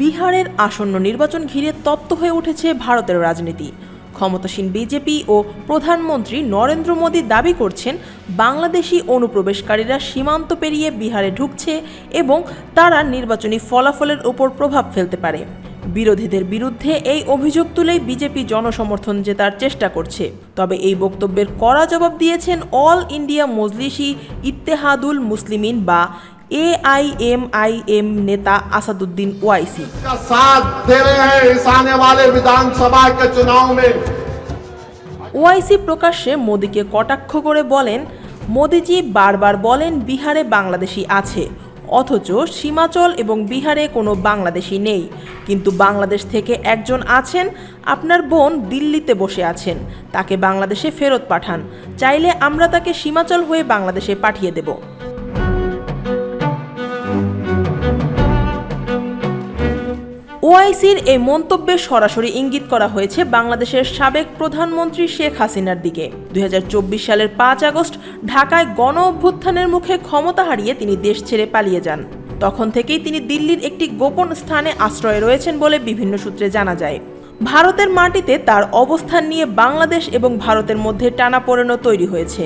বিহারের আসন্ন নির্বাচন ঘিরে তপ্ত হয়ে উঠেছে ভারতের রাজনীতি। ক্ষমতাসীন বিজেপি ও প্রধানমন্ত্রী নরেন্দ্র মোদী দাবি করছেন, বাংলাদেশি অনুপ্রবেশকারীরা সীমান্ত পেরিয়ে বিহারে ঢুকছে এবং তারা নির্বাচনী ফলাফলের উপর প্রভাব ফেলতে পারে। বিরোধীদের বিরুদ্ধে এই অভিযোগ তুলেই বিজেপি জনসমর্থন জেতার চেষ্টা করছে। তবে এই বক্তব্যের কড়া জবাব দিয়েছেন অল ইন্ডিয়া মজলিসি ইত্তেহাদুল মুসলিমিন বা এআইএমআইএম নেতা আসাদুদ্দিন ওয়াইসি का साथ दे रहे हैं इस आने वाले विधानसभा के चुनाव में ওআইসি প্রকাশ্যে মোদীকে কটাক্ষ করে বলেন মোদিজি বারবার বলেন বিহারে বাংলাদেশি আছে অথচ সীমাচল এবং বিহারে কোনো বাংলাদেশি নেই কিন্তু বাংলাদেশ থেকে একজন আছেন আপনার বোন দিল্লিতে বসে আছেন তাকে বাংলাদেশে ফেরত পাঠান চাইলে আমরা তাকে সীমাচল হয়ে বাংলাদেশে পাঠিয়ে দেব ওআইসির এই মন্তব্যে সরাসরি ইঙ্গিত করা হয়েছে বাংলাদেশের সাবেক প্রধানমন্ত্রী শেখ হাসিনার দিকে। দুই হাজার চব্বিশ সালের পাঁচ আগস্ট ঢাকায় গণ অভ্যুত্থানের মুখে ক্ষমতা হারিয়ে তিনি দেশ ছেড়ে পালিয়ে যান। তখন থেকেই তিনি দিল্লির একটি গোপন স্থানে আশ্রয়ে রয়েছেন বলে বিভিন্ন সূত্রে জানা যায়। ভারতের মাটিতে তার অবস্থান নিয়ে বাংলাদেশ এবং ভারতের মধ্যে টানাপোড়েনও তৈরি হয়েছে।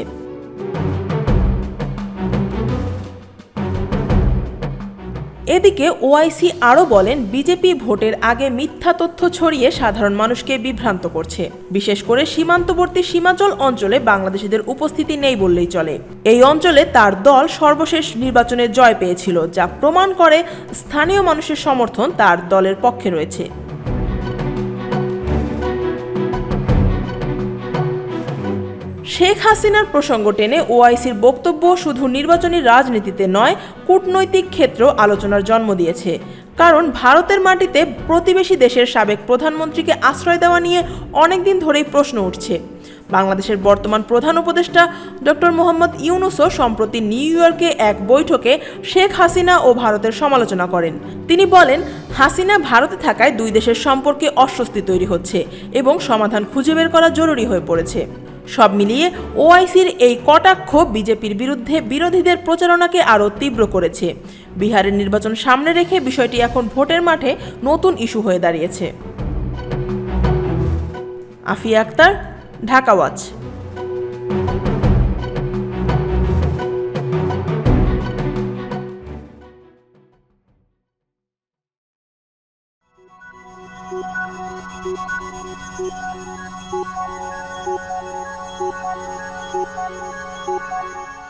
এদিকে ওআইসি আরও বলেন, বিজেপি ভোটের আগে মিথ্যা তথ্য ছড়িয়ে সাধারণ মানুষকে বিভ্রান্ত করছে। বিশেষ করে সীমান্তবর্তী সীমাচল অঞ্চলে বাংলাদেশিদের উপস্থিতি নেই বললেই চলে। এই অঞ্চলে তার দল সর্বশেষ নির্বাচনে জয় পেয়েছিল, যা প্রমাণ করে স্থানীয় মানুষের সমর্থন তার দলের পক্ষে রয়েছে। শেখ হাসিনার প্রসঙ্গ টেনে ওআইসির বক্তব্য শুধু নির্বাচনী রাজনীতিতে নয়, কূটনৈতিক ক্ষেত্র আলোচনার জন্ম দিয়েছে। কারণ ভারতের মাটিতে প্রতিবেশী দেশের সাবেক প্রধানমন্ত্রীকে আশ্রয় দেওয়া নিয়ে অনেকদিন ধরেই প্রশ্ন উঠছে। বাংলাদেশের বর্তমান প্রধান উপদেষ্টা ডক্টর মোহাম্মদ ইউনুসও সম্প্রতি নিউ ইয়র্কে এক বৈঠকে শেখ হাসিনা ও ভারতের সমালোচনা করেন। তিনি বলেন, হাসিনা ভারতে থাকায় দুই দেশের সম্পর্কে অস্বস্তি তৈরি হচ্ছে এবং সমাধান খুঁজে বের করা জরুরি হয়ে পড়েছে। সব মিলিয়ে ওআইসির এই কটাক্ষ বিজেপির বিরুদ্ধে বিরোধীদের প্রচারণাকে আরও তীব্র করেছে বিহারের নির্বাচন সামনে রেখে বিষয়টি এখন ভোটের মাঠে নতুন ইস্যু হয়ে দাঁড়িয়েছে Afia Akter, Dhaka watch Thank you. Thank you.